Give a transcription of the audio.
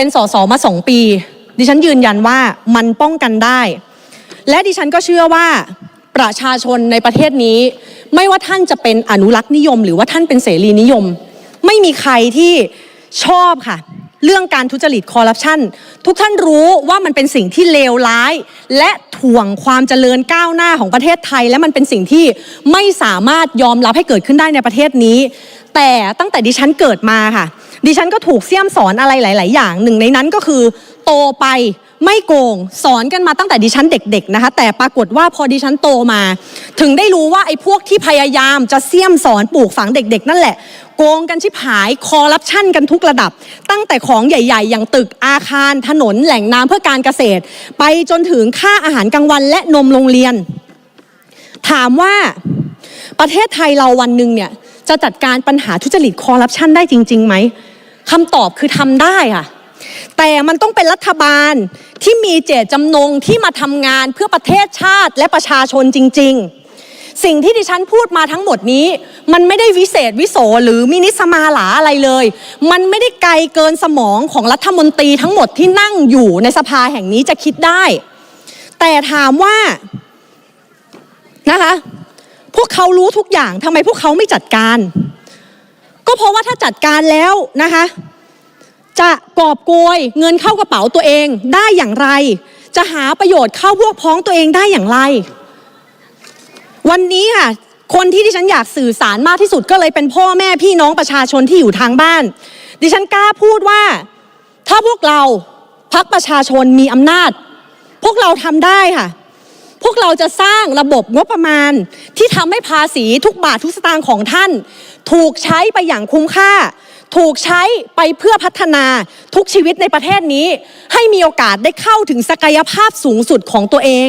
เป็นสสมาสองปี ดิฉันยืนยันว่ามันป้องกันได้ และดิฉันก็เชื่อว่าประชาชนในประเทศนี้ ไม่ว่าท่านจะเป็นอนุรักษ์นิยม หรือว่าท่านเป็นเสรีนิยม ไม่มีใครที่ชอบค่ะ เรื่องการทุจริตคอร์รัปชันทุกท่านรู้ว่ามันเป็นสิ่งที่เลวร้าย และถ่วงความเจริญก้าวหน้าของประเทศไทย และมันเป็นสิ่งที่ไม่สามารถยอมรับให้เกิดขึ้นได้ในประเทศนี้ แต่ตั้งแต่ดิฉันเกิดมาค่ะ ดิฉันก็ถูกเสี่ยมสอนอะไรหลาย ๆ อย่าง หนึ่งในนั้นก็คือ โตไปไม่โกง สอนกันมาตั้งแต่ดิฉันเด็ก ๆ นะคะ แต่ปรากฏว่าพอดิฉันโตมา ถึงได้รู้ว่าไอ้พวกที่พยายามจะเสี่ยมสอนปลูกฝังเด็ก ๆ นั่นแหละ โกงกันชิบหายคอร์รัปชันกันทุกระดับ ตั้งแต่ของใหญ่ ๆ อย่างตึกอาคารถนนแหล่งน้ำเพื่อการเกษตร ไปจนถึงค่าอาหารกลางวันและนมโรงเรียน ถามว่าประเทศไทยเราวันหนึ่งเนี่ย จะจัดการปัญหาทุจริตคอร์รัปชันได้จริงๆไหมคำตอบคือทำได้ค่ะ แต่มันต้องเป็นรัฐบาลที่มีเจตจำนงที่มาทำงานเพื่อประเทศชาติและประชาชนจริง ๆ สิ่งที่ดิฉันพูดมาทั้งหมดนี้ มันไม่ได้วิเศษวิโสหรือมินิสมาหลาอะไรเลย มันไม่ได้ไกลเกินสมองของรัฐมนตรีทั้งหมดที่นั่งอยู่ในสภาแห่งนี้จะคิดได้ แต่ถามว่านะคะ พวกเขารู้ทุกอย่างทำไมพวกเขาไม่จัดการ ก็เพราะว่าถ้าจัดการแล้วนะคะ จะกอบโกยเงินเข้ากระเป๋าตัวเองได้อย่างไร จะหาประโยชน์เข้าพวกพ้องตัวเองได้อย่างไร วันนี้ค่ะคนที่ดิฉันอยากสื่อสารมากที่สุดก็เลยเป็นพ่อแม่พี่น้องประชาชนที่อยู่ทางบ้าน ดิฉันกล้าพูดว่า ถ้าพวกเราพักประชาชนมีอำนาจ พวกเราทำได้ค่ะ พวกเราจะสร้างระบบงบประมาณ ที่ทำให้ภาษีทุกบาททุกสตางค์ของท่าน ถูกใช้ไปอย่างคุ้มค่า ถูกใช้ไปเพื่อพัฒนาทุกชีวิตในประเทศนี้ ให้มีโอกาสได้เข้าถึงศักยภาพสูงสุดของตัวเอง